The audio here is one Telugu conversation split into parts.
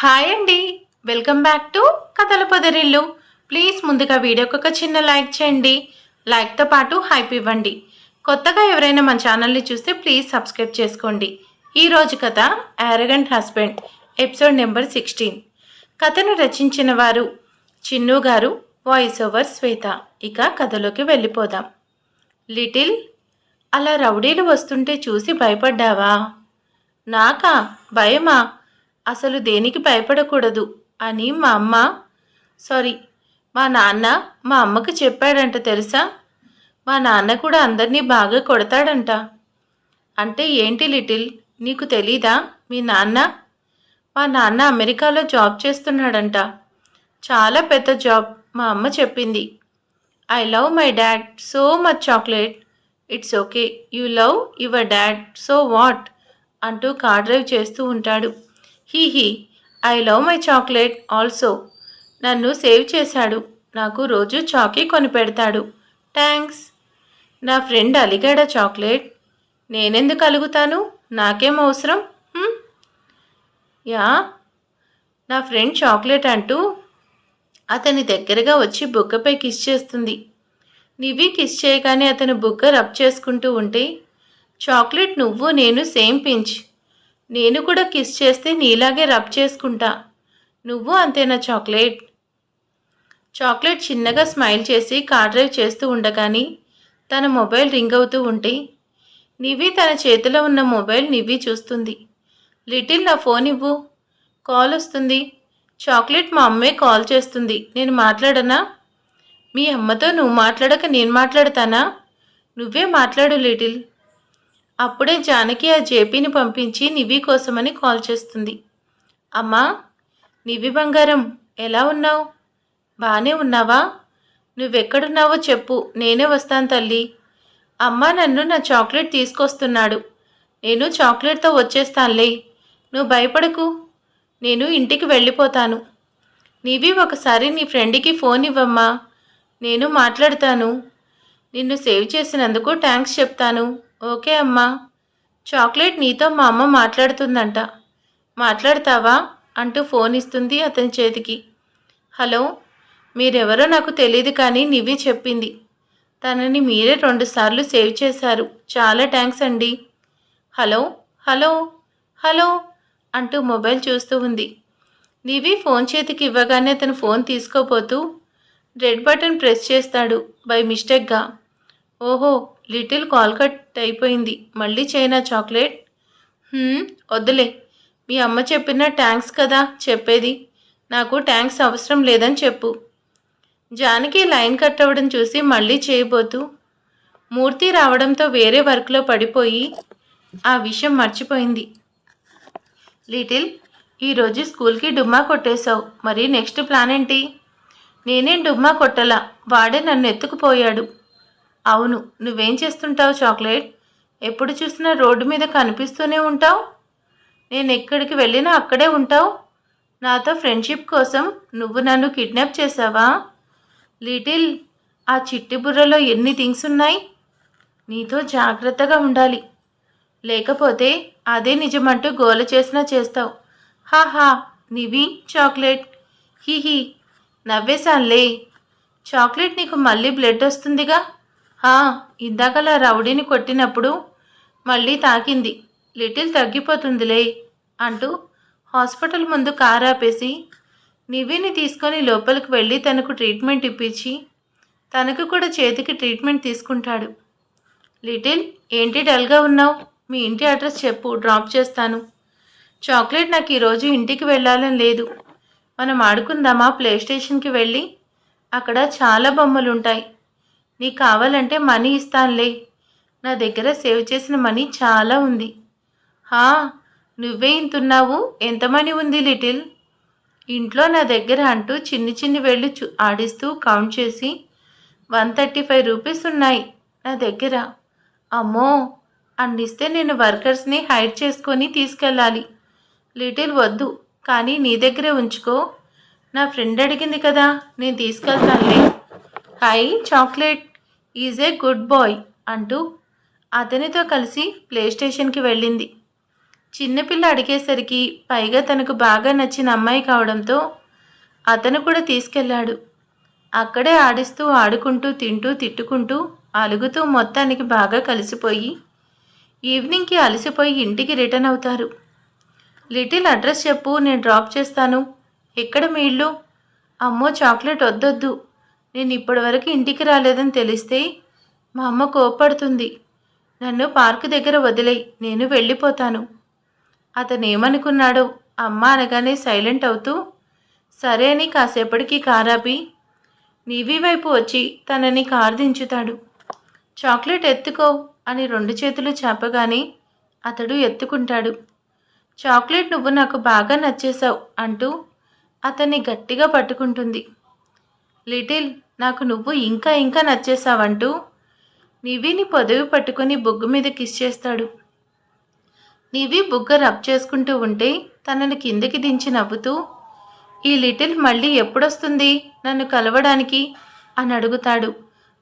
హాయ్ అండి. వెల్కమ్ బ్యాక్ టు కథల పొదరిల్లు. ప్లీజ్ ముందుగా వీడియోకి ఒక చిన్న లైక్ చేయండి. లైక్తో పాటు హైప్ ఇవ్వండి. కొత్తగా ఎవరైనా మన ఛానల్ని చూస్తే ప్లీజ్ సబ్స్క్రైబ్ చేసుకోండి. ఈరోజు కథ arrogant husband episode number sixteen కథను రచించిన వారు చిన్ను గారు వాయిస్ ఓవర్ శ్వేత. ఇక కథలోకి వెళ్ళిపోదాం. లిటిల్ అలా రౌడీలు వస్తుంటే చూసి భయపడ్డావా? నాకా? భయమా? అసలు దేనికి భయపడకూడదు అని మా అమ్మ సారీ మా నాన్న మా అమ్మకు చెప్పాడంట తెలుసా? మా నాన్న కూడా అందరినీ బాగా కొడతాడంట. అంటే ఏంటి లిటిల్ నీకు తెలీదా? మీ నాన్న? మా నాన్న అమెరికాలో జాబ్ చేస్తున్నాడంట. చాలా పెద్ద జాబ్ మా అమ్మ చెప్పింది. I love my dad so much chocolate. It's okay you love your dad so what? అంటూ కార్ డ్రైవ్ చేస్తూ ఉంటాడు. He he I love my chocolate also. నన్ను సేవ్ చేశాడు. నాకు రోజు చాకీ కొని పెడతాడు థ్యాంక్స్ నా ఫ్రెండ్ అలిగాడా చాక్లెట్? నేనెందుకు అలుగుతాను? నాకేం అవసరం? యా. నా ఫ్రెండ్ చాక్లెట్ అంటూ అతని దగ్గరగా వచ్చి బుగ్గపై కిస్ చేస్తుంది. నివి కిస్ చేయగానే అతను బుగ్గ రబ్ చేసుకుంటూ ఉంటే చాక్లెట్ నువ్వు నేను సేమ్ పించ్. నేను కూడా కిస్ చేస్తే నీలాగే రబ్ చేసుకుంటా. నువ్వు అంతేనా చాక్లెట్? చాక్లెట్ చిన్నగా స్మైల్ చేసి కార్ డ్రైవ్ చేస్తూ ఉండగాని తన మొబైల్ రింగ్ అవుతూ ఉంటే నివి తన చేతిలో ఉన్న మొబైల్ నివి చూస్తుంది. లిటిల్ నా ఫోన్ ఇవ్వు. కాల్ వస్తుంది. చాక్లెట్ మా అమ్మే కాల్ చేస్తుంది. నేను మాట్లాడనా? మీ అమ్మతో నువ్వు మాట్లాడక నేను మాట్లాడతానా? నువ్వే మాట్లాడు లిటిల్. అప్పుడే జానకి ఆ జేపీని పంపించి నివి కోసమని కాల్ చేస్తుంది. అమ్మా నివి బంగారం ఎలా ఉన్నావు? బాగానే ఉన్నావా? నువ్వెక్కడున్నావో చెప్పు నేనే వస్తాను తల్లి. అమ్మ నన్ను నా చాక్లెట్ తీసుకొస్తున్నాడు. నేను చాక్లెట్తో వచ్చేస్తానులే. నువ్వు భయపడకు. నేను ఇంటికి వెళ్ళిపోతాను. నీవి ఒకసారి నీ ఫ్రెండ్కి ఫోన్ ఇవ్వమ్మా. నేను మాట్లాడతాను. నిన్ను సేవ్ చేసినందుకు థ్యాంక్స్ చెప్తాను. ఓకే అమ్మా. చాక్లెట్ నీతో మా అమ్మ మాట్లాడుతుందంట. మాట్లాడతావా? అంటూ ఫోన్ ఇస్తుంది అతని చేతికి. హలో మీరెవరో నాకు తెలియదు కానీ నివి చెప్పింది. తనని మీరే రెండుసార్లు సేవ్ చేశారు. చాలా థ్యాంక్స్ అండి. హలో హలో హలో అంటూ మొబైల్ చూస్తూ ఉంది. నివి ఫోన్ చేతికి ఇవ్వగానే అతను ఫోన్ తీసుకోపోతూ రెడ్ బటన్ ప్రెస్ చేస్తాడు బై మిస్టేక్గా. ఓహో లిటిల్ కాల్ కట్ అయిపోయింది. మళ్ళీ చైనా చాక్లెట్? వద్దులే. మీ అమ్మ చెప్పిన ట్యాంక్స్ కదా చెప్పేది. నాకు ట్యాంక్స్ అవసరం లేదని చెప్పు. జానకి లైన్ కట్ అవ్వడం చూసి మళ్ళీ చేయబోతూ మూర్తి రావడంతో వేరే వర్క్లో పడిపోయి ఆ విషయం మర్చిపోయింది. లిటిల్ ఈరోజు స్కూల్కి డుమ్మా కొట్టేశావు. మరి నెక్స్ట్ ప్లాన్ ఏంటి? నేనేం డుమ్మా కొట్టలా? వాడే నన్ను ఎత్తుకుపోయాడు. అవును నువ్వేం చేస్తుంటావు చాక్లెట్? ఎప్పుడు చూసినా రోడ్డు మీద కనిపిస్తూనే ఉంటావు? నేను ఎక్కడికి వెళ్ళినా అక్కడే ఉంటావు? నాతో ఫ్రెండ్షిప్ కోసం నువ్వు నన్ను కిడ్నాప్ చేసావా లిటిల్ ఆ చిట్టి బుర్రలో ఎన్ని థింగ్స్ ఉన్నాయి? నీతో జాగ్రత్తగా ఉండాలి. లేకపోతే అదే నిజమంటూ గోల చేసినా చేస్తావు. హాహా నివి చాక్లెట్. హిహి నవ్వేశాన్లే. చాక్లెట్ నీకు మళ్ళీ బ్లడ్ వస్తుందిగా? ఇందాకలా రౌడీని కొట్టినప్పుడు మళ్ళీ తాకింది. లిటిల్ తగ్గిపోతుందిలే అంటూ హాస్పిటల్ ముందు కారు ఆపేసి నివిని తీసుకొని లోపలికి వెళ్ళి తనకు ట్రీట్మెంట్ ఇప్పించి తనకు కూడా చేతికి ట్రీట్మెంట్ తీసుకుంటాడు. లిటిల్ ఏంటి డల్గా ఉన్నావు? మీ ఇంటి అడ్రస్ చెప్పు డ్రాప్ చేస్తాను. చాక్లెట్ నాకు ఈరోజు ఇంటికి వెళ్ళాలని లేదు. మనం ఆడుకుందామా ప్లే స్టేషన్కి వెళ్ళి? అక్కడ చాలా బొమ్మలు ఉంటాయి నీకు కావాలంటే మనీ ఇస్తానులే. నా దగ్గర సేవ్ చేసిన మనీ చాలా ఉంది. హా నువ్వే ఇంతున్నావు? ఎంత మనీ ఉంది లిటిల్? ఇంట్లో నా దగ్గర అంటూ చిన్ని చిన్ని వెళ్ళి చూ ఆడిస్తూ కౌంట్ చేసి వన్ థర్టీ ఫైవ్ రూపీస్ ఉన్నాయి నా దగ్గర. అమ్మో అందిస్తే నేను వర్కర్స్ని హైర్ చేసుకొని తీసుకెళ్ళాలి. లిటిల్ వద్దు. కానీ నీ దగ్గరే ఉంచుకో. నా ఫ్రెండ్ అడిగింది కదా నేను తీసుకెళ్తానులే. Hi chocolate. Is a good boy అంటూ అతనితో కలిసి ప్లే స్టేషన్కి వెళ్ళింది చిన్నపిల్ల అడిగేసరికి పైగా తనకు బాగా నచ్చిన అమ్మాయి కావడంతో అతను కూడా తీసుకెళ్ళాడు. అక్కడే ఆడిస్తూ ఆడుకుంటూ తింటూ తిట్టుకుంటూ అలుగుతూ మొత్తానికి బాగా కలిసిపోయి ఈవినింగ్కి అలసిపోయి ఇంటికి రిటర్న్ అవుతారు. లిటిల్ అడ్రస్ చెప్పు నేను డ్రాప్ చేస్తాను. ఎక్కడ మీ ఇల్లు? అమ్మో చాక్లెట్ వద్దొద్దు. నేను ఇప్పటివరకు ఇంటికి రాలేదని తెలిస్తే మా అమ్మ కోప్పడుతుంది. నన్ను పార్క్ దగ్గర వదిలేయి నేను వెళ్ళిపోతాను. అతను ఏమనుకున్నాడో అమ్మ అనగానే సైలెంట్ అవుతూ సరే అని కాసేపటికి కారాపి నీవి వైపు వచ్చి తనని కారు దించుతాడు చాక్లెట్ ఎత్తుకో అని రెండు చేతులు చెప్పగానే అతడు ఎత్తుకుంటాడు. చాక్లెట్ నువ్వు నాకు బాగా నచ్చేశావు అంటూ అతన్ని గట్టిగా పట్టుకుంటుంది. లిటిల్ నాకు నువ్వు ఇంకా ఇంకా నచ్చేసావంటూ నివిని పొదవి పట్టుకొని బొగ్గు మీద కిస్ చేస్తాడు. నివి బుగ్గ రబ్ చేసుకుంటూ ఉంటే తనని కిందకి దించి నవ్వుతూ ఈ లిటిల్ మళ్ళీ ఎప్పుడొస్తుంది నన్ను కలవడానికి? అని అడుగుతాడు.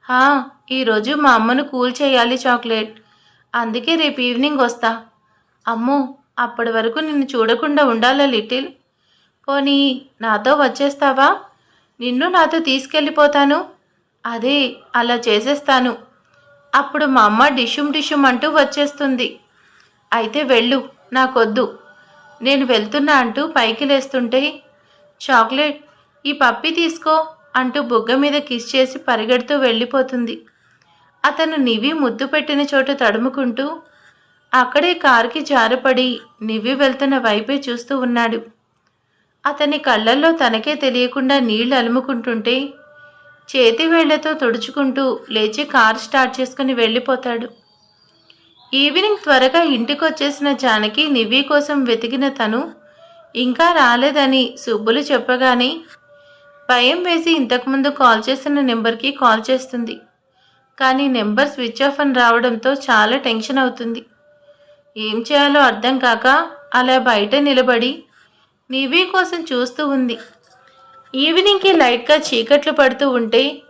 హా ఈరోజు మా అమ్మను కూల్ చేయాలి చాక్లెట్. అందుకే రేపు ఈవినింగ్ వస్తా. అమ్మో అప్పటి వరకు నిన్ను చూడకుండా ఉండాలా లిటిల్? పోనీ నాతో వచ్చేస్తావా? నిన్ను నాతో తీసుకెళ్ళిపోతాను? అదే అలా చేసేస్తాను. అప్పుడు మా అమ్మ డిషుమ్ డిషుమ్ అంటూ వచ్చేస్తుంది. అయితే వెళ్ళు నాకొద్దు. నేను వెళ్తున్నా అంటూ పైకి లేస్తుంటే చాక్లెట్ ఈ పప్పి తీసుకో అంటూ బుగ్గ మీద కిస్ చేసి పరిగెడుతూ వెళ్ళిపోతుంది. అతను నివి ముద్దు పెట్టిన చోట తడుముకుంటూ అక్కడే కారుకి జారపడి నివి వెళ్తున్న వైపే చూస్తూ ఉన్నాడు. అతని కళ్ళల్లో తనకే తెలియకుండా నీళ్ళు అలుముకుంటుంటే చేతి వేళ్ళతో తుడుచుకుంటూ లేచి కారు స్టార్ట్ చేసుకుని వెళ్ళిపోతాడు. ఈవినింగ్ త్వరగా ఇంటికొచ్చేసిన జానకి నివ్వి కోసం వెతికిన తను ఇంకా రాలేదని సుబ్బులు చెప్పగానే భయం వేసి ఇంతకుముందు కాల్ చేసిన నెంబర్కి కాల్ చేస్తుంది. కానీ నెంబర్ స్విచ్ ఆఫ్ అని రావడంతో చాలా టెన్షన్ అవుతుంది. ఏం చేయాలో అర్థం కాక అలా బయట నిలబడి నివి కోసం చూస్తూ ఉంది. ఈవినింగ్కి లైట్గా చీకట్లు పడుతూ ఉంటే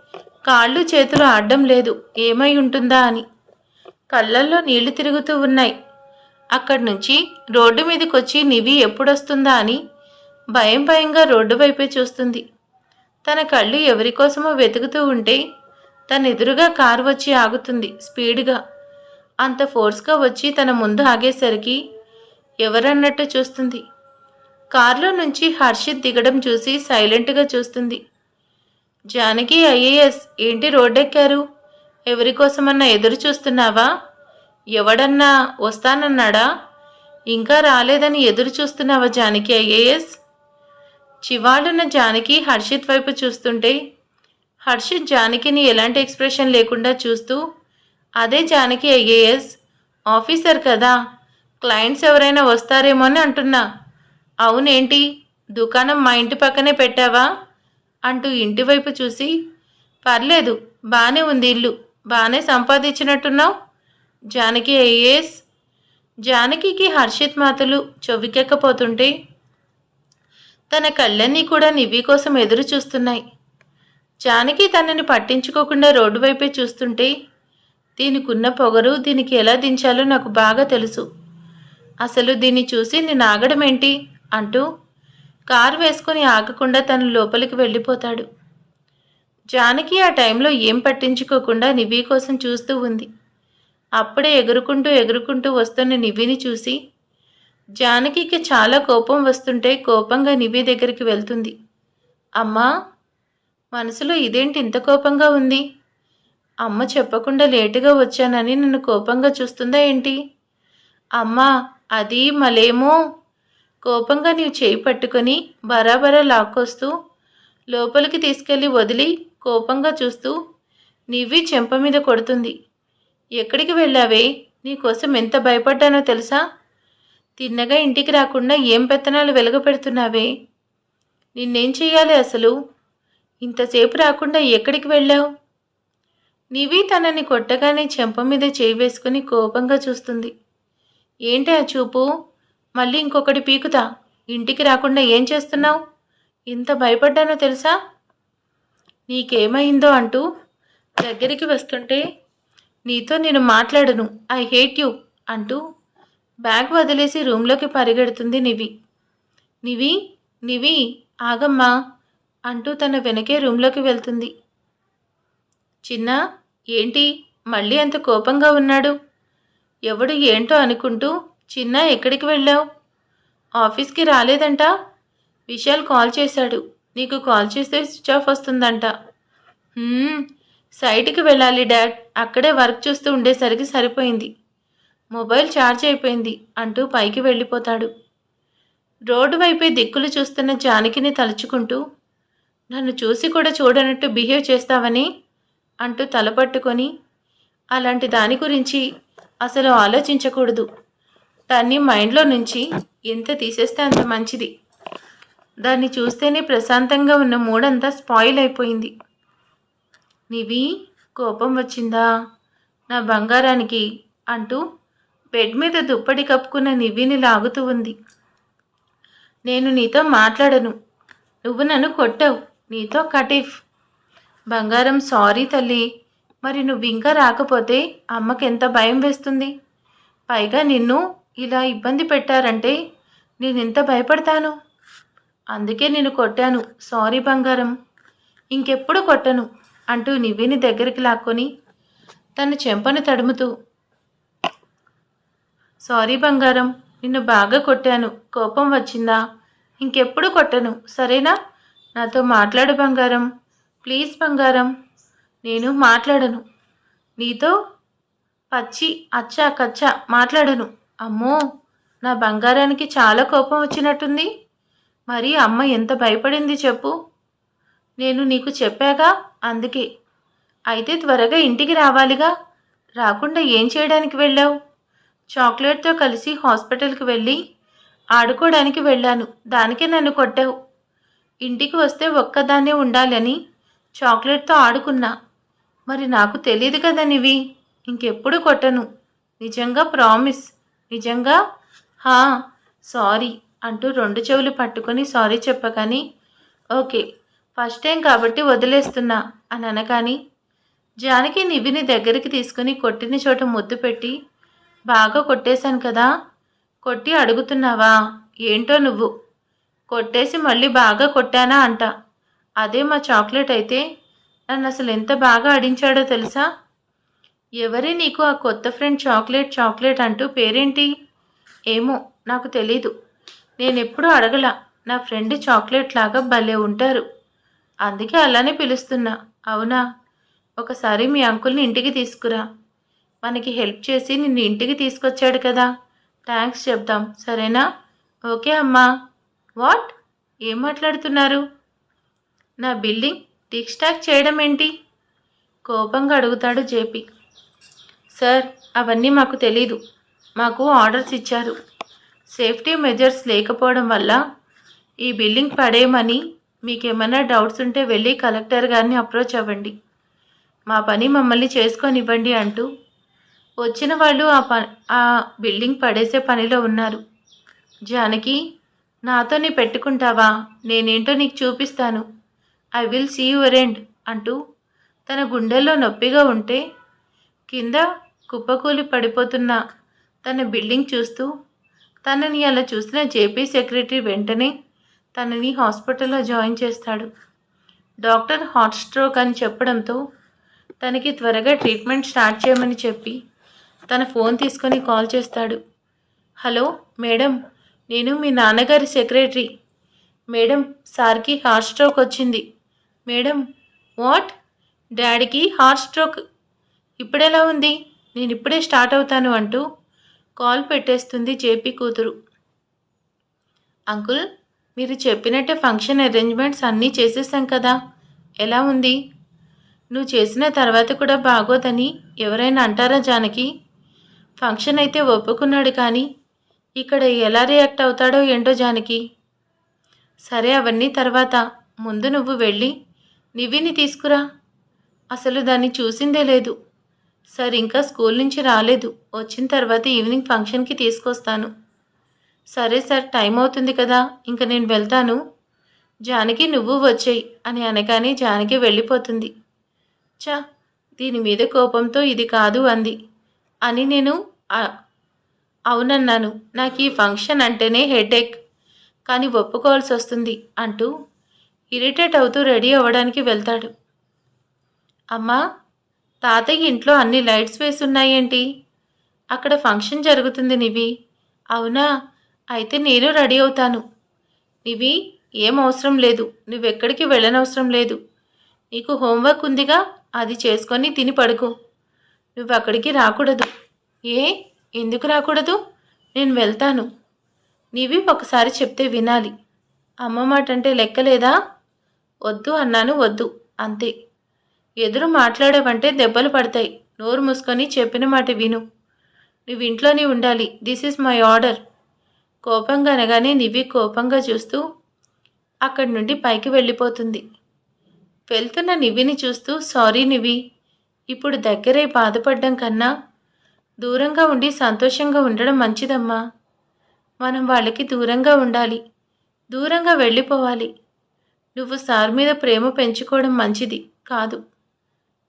కాళ్ళు చేతులు ఆడడం లేదు. ఏమై ఉంటుందా అని. కళ్ళల్లో నీళ్ళు తిరుగుతూ ఉన్నాయి. అక్కడి నుంచి రోడ్డు మీదకి వచ్చి నివి ఎప్పుడొస్తుందా అని భయం భయంగా రోడ్డు వైపే చూస్తుంది. తన కళ్ళు ఎవరి కోసమో వెతుకుతూ ఉంటే తన ఎదురుగా కారు వచ్చి ఆగుతుంది స్పీడ్గా. అంత ఫోర్స్గా వచ్చి తన ముందు ఆగేసరికి ఎవరన్నట్టు చూస్తుంది. కారులో నుంచి హర్షిత్ దిగడం చూసి సైలెంట్గా చూస్తుంది. జానకి ఐఏఎస్ ఏంటి రోడ్డెక్కారు? ఎవరి కోసమన్నా ఎదురు చూస్తున్నావా? ఎవడన్నా వస్తానన్నాడా? ఇంకా రాలేదని ఎదురు చూస్తున్నావా జానకి ఐఏఎస్? చివాళ్ళున్న జానకి హర్షిత్ వైపు చూస్తుంటే హర్షిత్ జానకిని ఎలాంటి ఎక్స్ప్రెషన్ లేకుండా చూస్తూ అదే జానకి ఐఏఎస్ ఆఫీసర్ కదా క్లయింట్స్ ఎవరైనా వస్తారేమో అని అంటున్నా. అవునేంటి? దుకాణం మా ఇంటి పక్కనే పెట్టావా? అంటూ ఇంటివైపు చూసి పర్లేదు బాగానే ఉంది ఇల్లు బాగానే సంపాదించినట్టున్నావు. జానకి ఐఏఎస్. జానకికి హర్షిత్ మాతలు చెవికెక్కపోతుంటే తన కళ్ళన్నీ కూడా నివ్వి కోసం ఎదురు చూస్తున్నాయి. జానకి తనని పట్టించుకోకుండా రోడ్డు వైపే చూస్తుంటే దీనికున్న పొగరు దీనికి ఎలా దించాలో నాకు బాగా తెలుసు. అసలు దీన్ని చూసి నేను ఆగడం ఏంటి అంటూ కారు వేసుకొని ఆగకుండా తను లోపలికి వెళ్ళిపోతాడు. జానకి ఆ టైంలో ఏం పట్టించుకోకుండా నివ్వి కోసం చూస్తూ ఉంది. అప్పుడే ఎగురుకుంటూ ఎగురుకుంటూ వస్తున్న నివ్విని చూసి జానకికి చాలా కోపం వస్తుంటే కోపంగా నివ్వి దగ్గరికి వెళ్తుంది. అమ్మా మనసులో ఇదేంటి ఇంత కోపంగా ఉంది? అమ్మ చెప్పకుండా లేటుగా వచ్చానని నన్ను కోపంగా చూస్తుందా ఏంటి? అమ్మా అది మలేమో కోపంగా నీవు చేయి పట్టుకొని బరాబరా లాక్కొస్తూ లోపలికి తీసుకెళ్ళి వదిలి కోపంగా చూస్తూ నివ్వి చెంప మీద కొడుతుంది. ఎక్కడికి వెళ్ళావే? నీకోసం ఎంత భయపడ్డానో తెలుసా? తిన్నగా ఇంటికి రాకుండా ఏం పెత్తనాలు వెలగపెడుతున్నావే? నిన్నేం చేయాలి అసలు? ఇంతసేపు రాకుండా ఎక్కడికి వెళ్ళావు? నివి తనని కొట్టగానే చెంప మీద చేయి వేసుకుని కోపంగా చూస్తుంది. ఏంటి ఆ చూపు? మళ్ళీ ఇంకొకటి పీకుతా. ఇంటికి రాకుండా ఏం చేస్తున్నావు? ఇంత భయపడ్డానో తెలుసా? నీకేమైందో అంటూ దగ్గరికి వస్తుంటే నీతో నేను మాట్లాడను. ఐ హేట్ యూ అంటూ బ్యాగ్ వదిలేసి రూమ్లోకి పరిగెడుతుంది నివి. నివి నివి ఆగమ్మా అంటూ తన వెనకే రూమ్లోకి వెళ్తుంది. చిన్న ఏంటి? మళ్ళీ అంత కోపంగా ఉన్నాడు? ఎవడు ఏంటో అనుకుంటూ చిన్న ఎక్కడికి వెళ్ళావు? ఆఫీస్కి రాలేదంట? విశాల్ కాల్ చేశాడు. నీకు కాల్ చేస్తే స్విచ్ ఆఫ్ వస్తుందంట. సైట్కి వెళ్ళాలి డాడ్. అక్కడే వర్క్ చూస్తూ ఉండేసరికి సరిపోయింది. మొబైల్ ఛార్జ్ అయిపోయింది అంటూ పైకి వెళ్ళిపోతాడు. రోడ్డు వైపే దిక్కులు చూస్తున్న జానకిని తలుచుకుంటూ నన్ను చూసి కూడా చూడనట్టు బిహేవ్ చేస్తావని? అంటూ తలపట్టుకొని అలాంటి దాని గురించి అసలు ఆలోచించకూడదు. దాన్ని మైండ్లో నుంచి ఎంత తీసేస్తే అంత మంచిది. దాన్ని చూస్తేనే ప్రశాంతంగా ఉన్న మూడంతా స్పాయిల్ అయిపోయింది. నివి కోపం వచ్చిందా? నా బంగారానికి అంటూ బెడ్ మీద దుప్పటి కప్పుకున్న నివ్విని లాగుతూ ఉంది. నేను నీతో మాట్లాడను. నువ్వు నన్ను కొట్టావు. నీతో కటీఫ్. బంగారం సారీ తల్లి. మరి నువ్వు ఇంకా రాకపోతే అమ్మకి ఎంత భయం వేస్తుంది? పైగా నిన్ను ఇలా ఇబ్బంది పెట్టారంటే నేను ఎంత భయపడతాను? అందుకే నేను కొట్టాను సారీ బంగారం. ఇంకెప్పుడు కొట్టను అంటూ నివ్విని దగ్గరికి లాక్కొని తన చెంపను తడుముతూ సారీ బంగారం నిన్ను బాగా కొట్టాను కోపం వచ్చిందా? ఇంకెప్పుడు కొట్టను సరేనా? నాతో మాట్లాడు బంగారం ప్లీజ్ బంగారం నేను మాట్లాడను. నీతో పచ్చి అచ్చా కచ్చా మాట్లాడను. అమ్మో నా బంగారానికి చాలా కోపం వచ్చినట్టుంది. మరి అమ్మ ఎంత భయపడింది చెప్పు. నేను నీకు చెప్పాగా అందుకే. అయితే త్వరగా ఇంటికి రావాలిగా. రాకుండా ఏం చేయడానికి వెళ్ళావు? చాక్లెట్తో కలిసి హాస్పిటల్కి వెళ్ళి ఆడుకోవడానికి వెళ్ళాను. దానికే నన్ను కొట్టావు. ఇంటికి వస్తే ఒక్కదాన్నే ఉండాలని చాక్లెట్తో ఆడుకున్నా. మరి నాకు తెలియదు కదా నివి. ఇంకెప్పుడు కొట్టను. నిజంగా ప్రామిస్. నిజంగా? హా సారీ అంటూ రెండు చెవులు పట్టుకొని సారీ చెప్పగాని ఓకే ఫస్ట్ టైం కాబట్టి వదిలేస్తున్నా అని అనగాని జానకి నివిని దగ్గరికి తీసుకుని కొట్టిన చోట ముద్దు పెట్టి బాగా కొట్టేశాను కదా కొట్టి అడుగుతున్నావా? ఏంటో నువ్వు? కొట్టేసి మళ్ళీ బాగా కొట్టానా అంట. అదే మా చాక్లెట్ అయితే నన్ను అసలు ఎంత బాగా ఆడించాడో తెలుసా? ఎవరే నీకు ఆ కొత్త ఫ్రెండ్ చాక్లెట్ చాక్లెట్ అంటూ పేరేంటి? ఏమో నాకు తెలీదు. నేను ఎప్పుడూ అడగల నా ఫ్రెండ్ చాక్లెట్ లాగా భలే ఉంటారు. అందుకే అలానే పిలుస్తున్నా. అవునా? ఒకసారి మీ అంకుల్ని ఇంటికి తీసుకురా. మనకి హెల్ప్ చేసి నిన్ను ఇంటికి తీసుకొచ్చాడు కదా. థ్యాంక్స్ చెప్దాం సరేనా? ఓకే అమ్మా. వాట్? ఏం మాట్లాడుతున్నారు? నా బిల్డింగ్ టిక్ స్టాక్ చేయడం ఏంటి కోపంగా అడుగుతాడు జేపీ. సార్ అవన్నీ మాకు తెలీదు. మాకు ఆర్డర్స్ ఇచ్చారు. సేఫ్టీ మెజర్స్ లేకపోవడం వల్ల ఈ బిల్డింగ్ పడేయమని మీకేమైనా డౌట్స్ ఉంటే వెళ్ళి కలెక్టర్ గారిని అప్రోచ్ అవ్వండి. మా పని మమ్మల్ని చేసుకొని ఇవ్వండి అంటూ వచ్చిన వాళ్ళు ఆ ప ఆ బిల్డింగ్ పడేసే పనిలో ఉన్నారు. జానకి నాతోనే పెట్టుకుంటావా? నేనేంటో నీకు చూపిస్తాను. I will see your end అంటూ తన గుండెల్లో నొప్పిగా ఉంటే కింద కుప్పకూలి పడిపోతున్న తన బిల్డింగ్ చూస్తూ తనని అలా చూసిన జేపీ సెక్రటరీ వెంటనే తనని హాస్పిటల్లో జాయిన్ చేస్తాడు. డాక్టర్ హార్ట్ స్ట్రోక్ అని చెప్పడంతో తనకి త్వరగా ట్రీట్మెంట్ స్టార్ట్ చేయమని చెప్పి తన ఫోన్ తీసుకొని కాల్ చేస్తాడు. హలో మేడం నేను మీ నాన్నగారి సెక్రటరీ. మేడం సార్కి హార్ట్ స్ట్రోక్ వచ్చింది. Madam what? డాడీకి హార్ట్ స్ట్రోక్ ఇప్పుడెలా ఉంది? నేను ఇప్పుడే స్టార్ట్ అవుతాను అంటూ కాల్ పెట్టేస్తుంది జేపీ కూతురు. అంకుల్ మీరు చెప్పినట్టే ఫంక్షన్ అరేంజ్మెంట్స్ అన్నీ చేసేసాం కదా. ఎలా ఉంది? నువ్వు చేసిన తర్వాత కూడా బాగోదని ఎవరైనా అంటారా జానకి? ఫంక్షన్ అయితే ఒప్పుకున్నాడు కానీ ఇక్కడ ఎలా రియాక్ట్ అవుతాడో ఏంటో జానకి? సరే అవన్నీ తర్వాత. ముందు నువ్వు వెళ్ళి నివ్విని తీసుకురా. అసలు దాన్ని చూసిందే లేదు. సార్ ఇంకా స్కూల్ నుంచి రాలేదు. వచ్చిన తర్వాత ఈవినింగ్ ఫంక్షన్కి తీసుకొస్తాను. సరే సార్ టైం అవుతుంది కదా ఇంకా నేను వెళ్తాను. జానకి నువ్వు వచ్చేయి అని అనగానే జానకి వెళ్ళిపోతుంది. చా దీని మీద కోపంతో ఇది కాదు అంది. అని నేను అవునన్నాను. నాకు ఈ ఫంక్షన్ అంటేనే హెడేక్. కానీ ఒప్పుకోవాల్సి వస్తుంది అంటూ ఇరిటేట్ అవుతూ రెడీ అవ్వడానికి వెళ్తాడు. అమ్మా తాతయ్య ఇంట్లో అన్ని లైట్స్ వేసి ఉన్నాయేంటి అక్కడ ఫంక్షన్ జరుగుతుంది నివి. అవునా? అయితే నేను రెడీ అవుతాను. నివి ఏం అవసరం లేదు. నువ్వెక్కడికి వెళ్ళనవసరం లేదు. నీకు హోంవర్క్ ఉందిగా? అది చేసుకొని తిని పడుకో. నువ్వు అక్కడికి రాకూడదు. ఏ? ఎందుకు రాకూడదు? నేను వెళ్తాను. నీవి ఒకసారి చెప్తే వినాలి. అమ్మ మాట అంటే లెక్కలేదా? వద్దు అన్నాను వద్దు. అంతే. ఎదురు మాట్లాడవంటే దెబ్బలు పడతాయి. నోరు మూసుకొని చెప్పిన మాట విను. నువ్వు ఇంట్లోనే ఉండాలి. This is my order. కోపంగా అనగానే నివి కోపంగా చూస్తూ అక్కడి నుండి పైకి వెళ్ళిపోతుంది. వెళ్తున్న నివిని చూస్తూ సారీ నివి ఇప్పుడు దగ్గరై బాధపడ్డం కన్నా దూరంగా ఉండి సంతోషంగా ఉండడం మంచిదమ్మా. మనం వాళ్ళకి దూరంగా ఉండాలి. దూరంగా వెళ్ళిపోవాలి. నువ్వు సార్ మీద ప్రేమ పెంచుకోవడం మంచిది కాదు.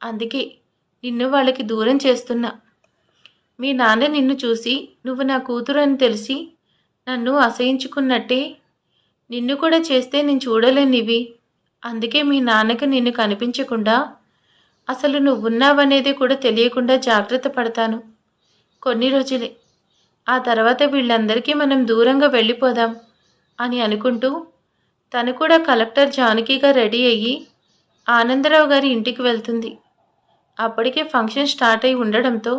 అందుకే నిన్ను వాళ్ళకి దూరం చేస్తున్నా. మీ నాన్న నిన్ను చూసి నువ్వు నా కూతురు అని తెలిసి నన్ను అసహించుకున్నట్టే నిన్ను కూడా చేస్తే నేను చూడలేనివి అందుకే మీ నాన్నకి నిన్ను కనిపించకుండా అసలు నువ్వున్నావనేది కూడా తెలియకుండా జాగ్రత్త పడతాను. కొన్ని రోజులే. ఆ తర్వాత వీళ్ళందరికీ మనం దూరంగా వెళ్ళిపోదాం అని అనుకుంటూ తను కూడా కలెక్టర్ జానకిగా రెడీ అయ్యి ఆనందరావు గారి ఇంటికి వెళ్తుంది. అప్పటికే ఫంక్షన్ స్టార్ట్ అయి ఉండడంతో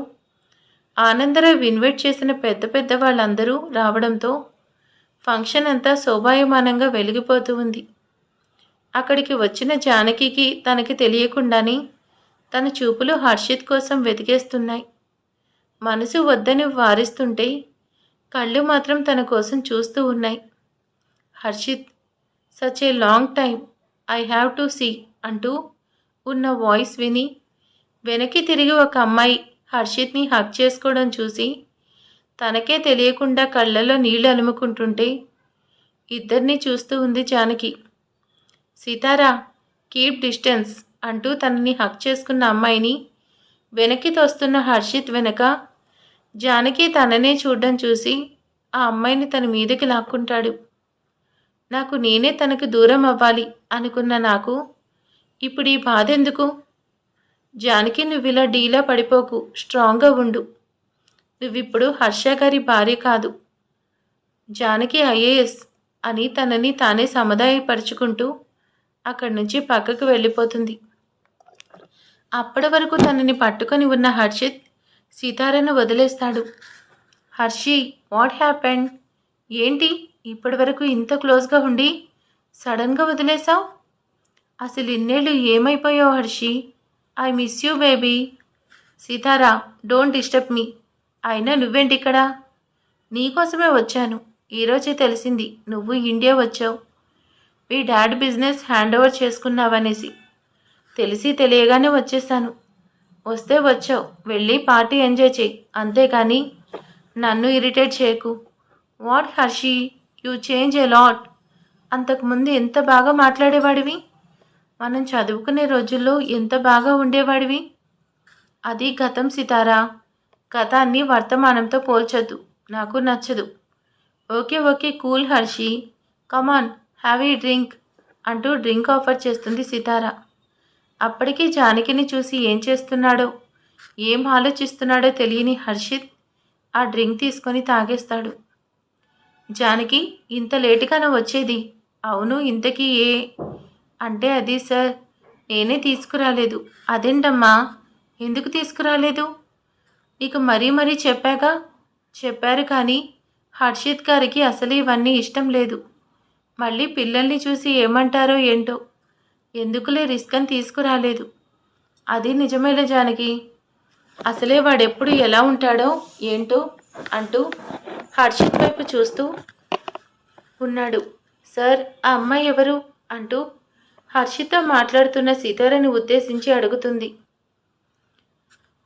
ఆనందరావు ఇన్వైట్ చేసిన పెద్ద పెద్ద వాళ్ళందరూ రావడంతో ఫంక్షన్ అంతా శోభాయమానంగా వెలిగిపోతూ ఉంది. అక్కడికి వచ్చిన జానకికి తనకి తెలియకుండానే తన చూపులు హర్షిత్ కోసం వెతికేస్తున్నాయి. మనసు వద్దని వారిస్తుంటే కళ్ళు మాత్రం తన కోసం చూస్తూ ఉన్నాయి. Harshit such a long time I have to see అంటూ ఉన్న వాయిస్ విని వెనక్కి తిరిగి ఒక అమ్మాయి హర్షిత్ని హక్ చేసుకోవడం చూసి తనకే తెలియకుండా కళ్ళలో నీళ్ళు అలుముకుంటుంటే ఇద్దరిని చూస్తూ ఉంది జానకి. సీతారా కీప్ డిస్టెన్స్ అంటూ తనని హక్ చేసుకున్న అమ్మాయిని వెనక్కి తోస్తున్న హర్షిత్ వెనక జానకి తననే చూడడం చూసి ఆ అమ్మాయిని తన మీదకి లాక్కుంటాడు. నాకు నేనే తనకు దూరం అవ్వాలి అనుకున్న నాకు ఇప్పుడు ఈ బాధ ఎందుకు జానకి నువ్వు ఇలా డీలా పడిపోకు స్ట్రాంగ్గా ఉండు. నువ్విప్పుడు హర్ష గారి భార్య కాదు. జానకి ఐఏఎస్ అని తనని తానే సముదాయపరుచుకుంటూ అక్కడి నుంచి పక్కకు వెళ్ళిపోతుంది. అప్పటి వరకు తనని పట్టుకొని ఉన్న హర్షిత్ సీతారాను వదిలేస్తాడు. హర్షి వాట్ హ్యాపెండ్ ఏంటి? ఇప్పటి వరకు ఇంత క్లోజ్గా ఉండి సడన్గా వదిలేశావు? అసలు ఇన్నేళ్ళు ఏమైపోయావు Harshi? I miss you baby Sitara don't disturb me అయినా నువ్వేంటి ఇక్కడ నీకోసమే వచ్చాను. ఈరోజే తెలిసింది నువ్వు ఇండియా వచ్చావు. మీ డాడ్ బిజినెస్ హ్యాండ్ ఓవర్ చేసుకున్నావనేసి. తెలిసి తెలియగానే వచ్చేసాను. వస్తే వచ్చావు. వెళ్ళి పార్టీ ఎంజాయ్ చేయి. అంతేకాని నన్ను ఇరిటేట్ చేయకు. What Harshi? You change a lot. అంతకుముందు ఎంత బాగా మాట్లాడేవాడివి? మనం చదువుకునే రోజుల్లో ఎంత బాగా ఉండేవాడివి? అది గతం సితారా. గతాన్ని వర్తమానంతో పోల్చొద్దు. నాకు నచ్చదు. Okay okay cool Harshi. Come on have ఈ డ్రింక్ అంటూ డ్రింక్ ఆఫర్ చేస్తుంది సితారా. అప్పటికి జానకిని చూసి ఏం చేస్తున్నాడో ఏం ఆలోచిస్తున్నాడో తెలియని హర్షిత్ ఆ డ్రింక్ తీసుకొని తాగేస్తాడు. జానకి ఇంత లేటుగానే వచ్చేది. అవును ఇంతకీ ఏ అంటే అది సార్ నేనే తీసుకురాలేదు. అదేంటమ్మా? ఎందుకు తీసుకురాలేదు? నీకు మరీ మరీ చెప్పాగా? చెప్పారు కానీ హర్షిత్ గారికి అసలు ఇవన్నీ ఇష్టం లేదు. మళ్ళీ పిల్లల్ని చూసి ఏమంటారో ఏంటో. ఎందుకులే రిస్క్ అని తీసుకురాలేదు? అది నిజమేలే జానకి. అసలే వాడెప్పుడు ఎలా ఉంటాడో ఏంటో అంటూ హర్షిత్ వైపు చూస్తూ ఉన్నాడు. సార్ ఆ అమ్మాయి ఎవరు? అంటూ హర్షితో మాట్లాడుతున్న సీతారాని ఉద్దేశించి అడుగుతుంది.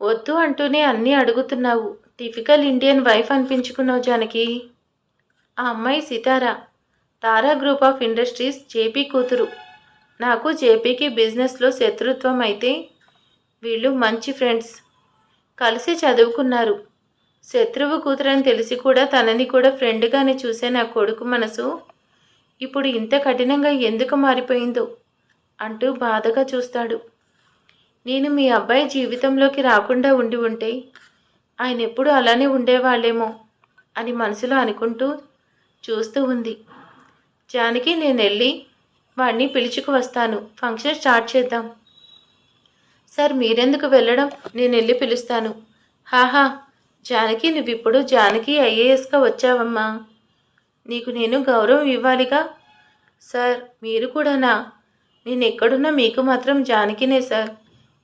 వద్దు అంటూనే అన్నీ అడుగుతున్నావు. టిపికల్ ఇండియన్ వైఫ్ అనిపించుకున్నావు జానకి. ఆ అమ్మాయి Sitara. Tara group of industries JP కూతురు. నాకు జేపీకి బిజినెస్లో శత్రుత్వం అయితే వీళ్ళు మంచి ఫ్రెండ్స్. కలిసి చదువుకున్నారు. శత్రువు కూతురని తెలిసి కూడా తనని కూడా ఫ్రెండ్గానే చూసే నా కొడుకు మనసు ఇప్పుడు ఇంత కఠినంగా ఎందుకు మారిపోయిందో. అంటూ బాధగా చూస్తాడు. నేను మీ అబ్బాయి జీవితంలోకి రాకుండా ఉండి ఉంటే ఆయన ఎప్పుడు అలానే ఉండేవాళ్ళేమో అని మనసులో అనుకుంటూ చూస్తూ ఉంది. జానకి నేను వెళ్ళి వాడిని పిలుచుకు వస్తాను. ఫంక్షన్ స్టార్ట్ చేద్దాం. సార్ మీరెందుకు వెళ్ళడం? నేను వెళ్ళి పిలుస్తాను. హాహా జానకి నువ్విప్పుడు జానకి ఐఏఎస్గా వచ్చావమ్మా. నీకు నేను గౌరవం ఇవ్వాలిగా? సార్ మీరు కూడానా? నేను ఎక్కడున్నా మీకు మాత్రం జానకినే సార్.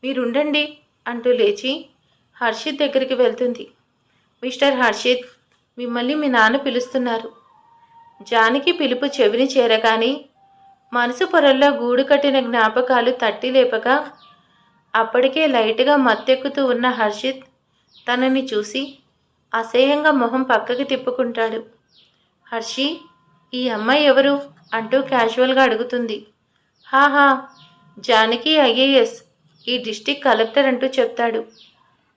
మీరుండండి అంటూ లేచి హర్షిత్ దగ్గరికి వెళ్తుంది. మిస్టర్ హర్షిత్ మిమ్మల్ని మీ నాన్న పిలుస్తున్నారు. జానకి పిలుపు చెవిని చేరగానే మనసు పొరల్లో గూడు కట్టిన జ్ఞాపకాలు తట్టి లేపగా అప్పటికే లైట్గా మత్తెక్కుతూ ఉన్న హర్షిత్ తనని చూసి అసహ్యంగా మొహం పక్కకి తిప్పుకుంటాడు. హర్షి ఈ అమ్మాయి ఎవరు? అంటూ క్యాజువల్గా అడుగుతుంది. హాహా జానకి ఐఏఎస్. ఈ డిస్టిక్ కలెక్టర్ అంటూ చెప్తాడు.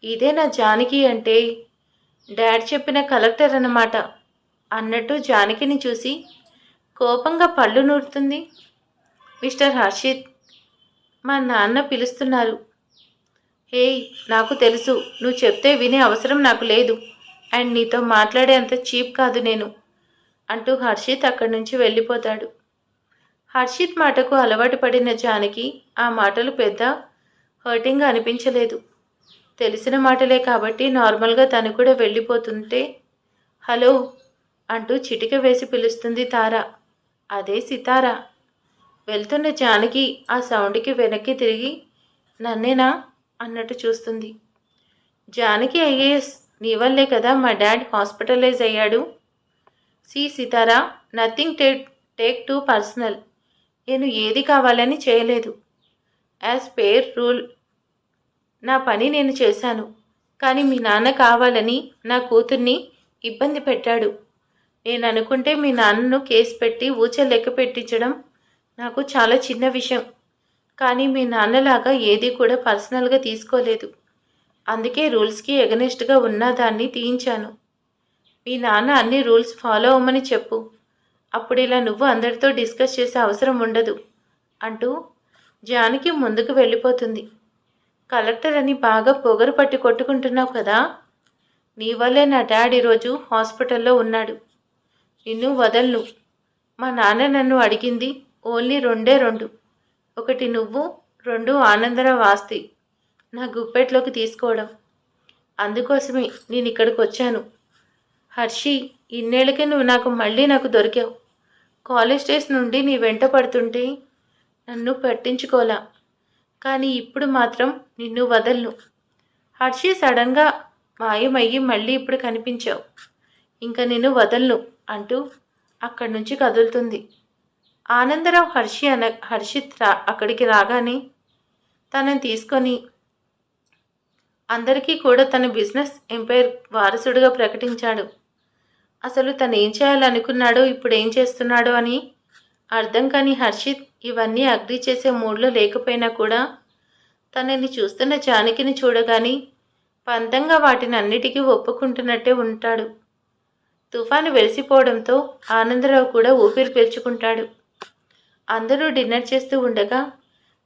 ఇదే నా జానకి అంటే? డాడ్ చెప్పిన కలెక్టర్ అన్నమాట. అన్నట్టు జానకిని చూసి కోపంగా పళ్ళు నూరుతుంది. మిస్టర్ హర్షిత్ మా నాన్న పిలుస్తున్నారు. హే నాకు తెలుసు. నువ్వు చెప్తే వినే అవసరం నాకు లేదు. అండ్ నీతో మాట్లాడే అంత చీప్ కాదు నేను అంటూ హర్షిత్ అక్కడి నుంచి వెళ్ళిపోతాడు. హర్షిత్ మాటకు అలవాటు పడిన జానకి ఆ మాటలు పెద్ద హర్టింగ్ అనిపించలేదు. తెలిసిన మాటలే కాబట్టి నార్మల్గా తను కూడా వెళ్ళిపోతుంటే హలో అంటూ చిటిక వేసి పిలుస్తుంది తార. అదే సితారా. వెళ్తున్న జానకి ఆ సౌండ్కి వెనక్కి తిరిగి నన్నేనా? అన్నట్టు చూస్తుంది. జానకి ఐఏఎస్ నీ వల్లే కదా మా డాడ్ హాస్పిటలైజ్ అయ్యాడు? C Sitara nothing take take too personal. నేను ఏది కావాలని చేయలేదు. యాజ్ పేర్ రూల్ నా పని నేను చేశాను. కానీ మీ నాన్న కావాలని నా కూతుర్ని ఇబ్బంది పెట్టాడు. నేను అనుకుంటే మీ నాన్నను కేసు పెట్టి ఊచ లెక్క పెట్టించడం నాకు చాలా చిన్న విషయం. కానీ మీ నాన్నలాగా ఏది కూడా పర్సనల్గా తీసుకోలేదు. అందుకే రూల్స్కి ఎగనెస్ట్గా ఉన్న దాన్ని తీయించాను. మీ నాన్న అన్ని రూల్స్ ఫాలో అవ్వమని చెప్పు. అప్పుడు ఇలా నువ్వు అందరితో డిస్కస్ చేసే అవసరం ఉండదు అంటూ జానకి ముందుకు వెళ్ళిపోతుంది. కలెక్టర్ అని బాగా పొగరు పట్టి కొట్టుకుంటున్నావు కదా? నీ వల్లే నా డాడీ ఈరోజు హాస్పిటల్లో ఉన్నాడు. నిన్ను వదలను. మా నాన్న నన్ను అడిగింది ఓన్లీ రెండే రెండు. ఒకటి నువ్వు రెండు ఆనందరావు ఆస్తి. నా గుప్పెట్లోకి తీసుకోవడం. అందుకోసమే నేను ఇక్కడికి వచ్చాను. హర్షి ఇన్నేళ్ళకే నువ్వు నాకు మళ్ళీ నాకు దొరికావు. కాలేజ్ డేస్ నుండి నీ వెంట పడుతుంటే నన్ను పట్టించుకోలా. కానీ ఇప్పుడు మాత్రం నిన్ను వదలను. హర్షి సడన్గా మాయమయ్యి మళ్ళీ ఇప్పుడు కనిపించావు. ఇంకా నిన్ను వదలను అంటూ అక్కడి నుంచి కదులుతుంది. ఆనందరావు హర్షి అన హర్షిత్ రా అక్కడికి రాగానే తనని తీసుకొని అందరికీ కూడా తన బిజినెస్ ఎంపైర్ వారసుడిగా ప్రకటించాడు. అసలు తను ఏం చేయాలనుకున్నాడో ఇప్పుడు ఏం చేస్తున్నాడో అని? అర్థం కాని హర్షిత్ ఇవన్నీ అగ్రి చేసే మూడ్లో లేకపోయినా కూడా తనని చూస్తున్న జానకిని చూడగాని పంతంగా వాటిని అన్నిటికీ ఒప్పుకుంటున్నట్టే ఉంటాడు. తుఫాను వెలిసిపోవడంతో ఆనందరావు కూడా ఊపిరి పీల్చుకుంటాడు. అందరూ డిన్నర్ చేస్తూ ఉండగా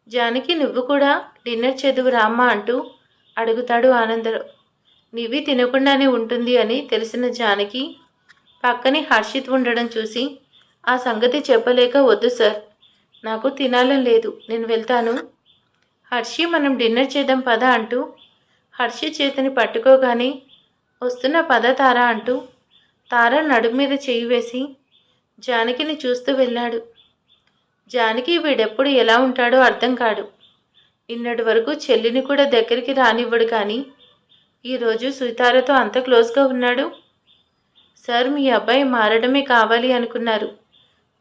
జానకి నువ్వు కూడా డిన్నర్ చదువు రామ్మా అంటూ అడుగుతాడు ఆనందరావు. నువ్వి తినకుండానే ఉంటుంది అని తెలిసిన జానకి పక్కనే హర్షిత్ ఉండడం చూసి ఆ సంగతి చెప్పలేక వద్దు సార్. నాకు తినాలని లేదు. నేను వెళ్తాను. హర్షి మనం డిన్నర్ చేద్దాం పద అంటూ హర్షి చేతిని పట్టుకోగానే వస్తున్న పద తార అంటూ తార నడుము మీద చేయి వేసి జానకిని చూస్తూ వెళ్ళాడు. జానకి వీడెప్పుడు ఎలా ఉంటాడో అర్థం కాడు. నిన్నటి వరకు చెల్లిని కూడా దగ్గరికి రానివ్వడు కానీ ఈరోజు సుతారతో అంత క్లోజ్గా ఉన్నాడు? సార్ మీ అబ్బాయి మారడమే కావాలి అనుకున్నారు.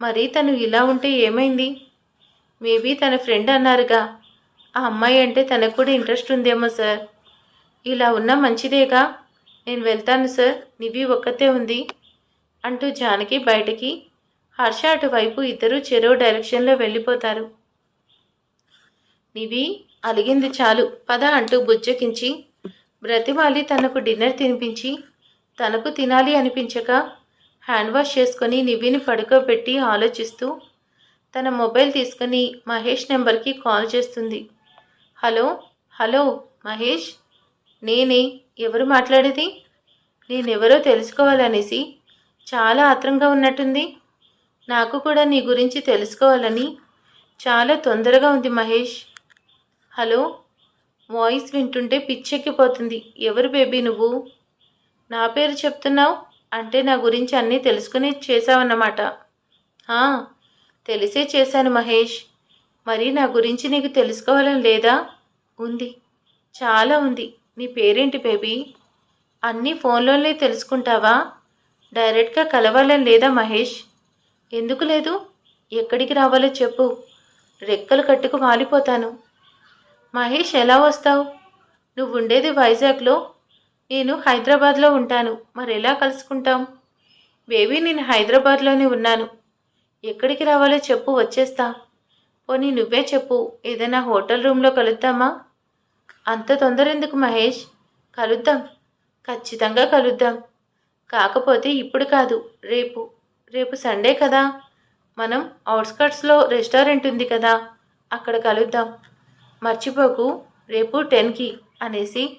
మరి తను ఇలా ఉంటే ఏమైంది? మేబీ తన ఫ్రెండ్ అన్నారుగా. ఆ అమ్మాయి అంటే తనకు కూడా ఇంట్రెస్ట్ ఉందేమో సార్. ఇలా ఉన్నా మంచిదేగా. నేను వెళ్తాను సార్ నివి ఒక్కతే ఉంది అంటూ జానకి బయటికి. హర్ష అటువైపు ఇద్దరు చెరో డైరెక్షన్లో వెళ్ళిపోతారు. నివి అలిగింది చాలు పద అంటూ బుజ్జకించి బ్రతిమాలి తనకు డిన్నర్ తినిపించి తనకు తినాలి అనిపించక హ్యాండ్ వాష్ చేసుకొని నివ్విని పడుకోబెట్టి ఆలోచిస్తూ తన మొబైల్ తీసుకుని మహేష్ నెంబర్కి కాల్ చేస్తుంది. హలో హలో మహేష్ నేనే ఎవరు మాట్లాడేది? నేనెవరో తెలుసుకోవాలనేసి చాలా ఆత్రంగా ఉన్నట్టుంది. నాకు కూడా నీ గురించి తెలుసుకోవాలని చాలా తొందరగా ఉంది మహేష్. హలో వాయిస్ వింటుంటే పిచ్చెక్కిపోతుంది. ఎవరు బేబీ నువ్వు? నా పేరు చెప్తున్నావు? అంటే నా గురించి అన్నీ తెలుసుకుని చేసావన్నమాట తెలిసే చేశాను మహేష్. మరి నా గురించి నీకు తెలుసుకోవాలని లేదా? ఉంది. చాలా ఉంది. నీ పేరేంటి బేబీ? అన్నీ ఫోన్లోనే తెలుసుకుంటావా? డైరెక్ట్గా కలవాలని లేదా మహేష్? ఎందుకు లేదు? ఎక్కడికి రావాలో చెప్పు. రెక్కలు కట్టుకు వాలిపోతాను మహేష్ ఎలా వస్తావు? నువ్వు ఉండేది వైజాగ్లో. నేను హైదరాబాద్లో ఉంటాను. మరి ఎలా కలుసుకుంటాం? బేబీ నేను హైదరాబాద్లోనే ఉన్నాను. ఎక్కడికి రావాలో చెప్పు వచ్చేస్తా. పోనీ నువ్వే చెప్పు ఏదైనా హోటల్ రూమ్లో కలుద్దామా? అంత తొందర ఎందుకు మహేష్? కలుద్దాం. ఖచ్చితంగా కలుద్దాం. కాకపోతే ఇప్పుడు కాదు రేపు. రేపు సండే కదా. మనం అవుట్స్కట్స్లో రెస్టారెంట్ ఉంది కదా. అక్కడ కలుద్దాం. మర్చిపోకు రేపు టెన్కి అనేసి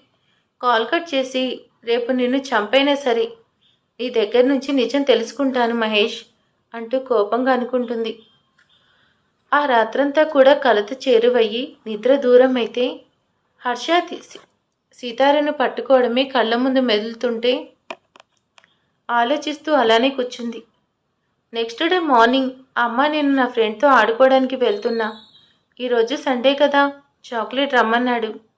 కాల్ కట్ చేసి రేపు నిన్ను చంపైనా సరే నీ దగ్గర నుంచి నిజం తెలుసుకుంటాను మహేష్ అంటూ కోపంగా అనుకుంటుంది. ఆ రాత్రంతా కూడా కలత చేరువయ్యి నిద్ర దూరం అయితే హర్ష తీసి సీతారను పట్టుకోవడమే కళ్ళ ముందు మెదులుతుంటే ఆలోచిస్తూ అలానే కూర్చుంది. నెక్స్ట్ డే మార్నింగ్ అమ్మ నేను నా ఫ్రెండ్తో ఆడుకోవడానికి వెళ్తున్నా. ఈరోజు సండే కదా చాక్లెట్ రమ్మన్నాడు.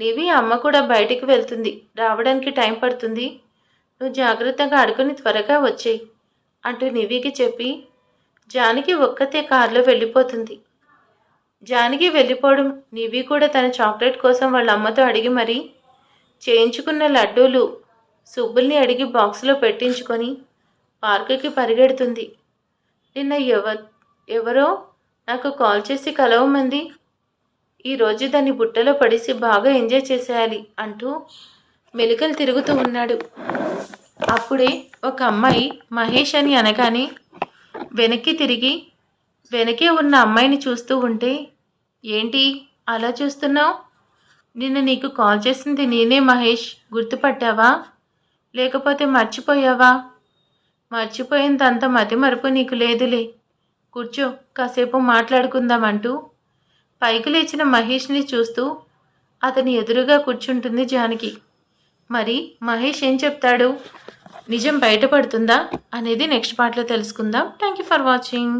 నీవి అమ్మ కూడా బయటికి వెళ్తుంది. రావడానికి టైం పడుతుంది. నువ్వు జాగ్రత్తగా అడుకుని త్వరగా వచ్చేయి అంటూ నివికి చెప్పి జానకి ఒక్కతే కారులో వెళ్ళిపోతుంది. జానకి వెళ్ళిపోవడం నివి కూడా తన చాక్లెట్ కోసం వాళ్ళ అమ్మతో అడిగి మరీ చేయించుకున్న లడ్డూలు సుబ్బుల్ని అడిగి బాక్స్లో పెట్టించుకొని పార్కుకి పరిగెడుతుంది. నిన్న ఎవ ఎవరో నాకు కాల్ చేసి కలవమంది. ఈరోజు దాన్ని బుట్టలో పడేసి బాగా ఎంజాయ్ చేసేయాలి అంటూ మెలికలు తిరుగుతూ ఉన్నాడు. అప్పుడే ఒక అమ్మాయి మహేష్ అని అనగానే వెనక్కి తిరిగి వెనకే ఉన్న అమ్మాయిని చూస్తూ ఉంటే ఏంటి? అలా చూస్తున్నావు? నిన్న నీకు కాల్ చేసింది నేనే మహేష్. గుర్తుపట్టావా? లేకపోతే మర్చిపోయావా? మర్చిపోయిందంత మతి మరుపు నీకు లేదులే. కూర్చో కాసేపు మాట్లాడుకుందామంటూ పైకి లేచిన మహేష్ని చూస్తూ అతని ఎదురుగా కూర్చుంటుంది జానకి. మరి మహేష్ ఏం చెప్తాడు? నిజం బయటపడుతుందా? అనేది నెక్స్ట్ పార్ట్లో తెలుసుకుందాం. Thank you for watching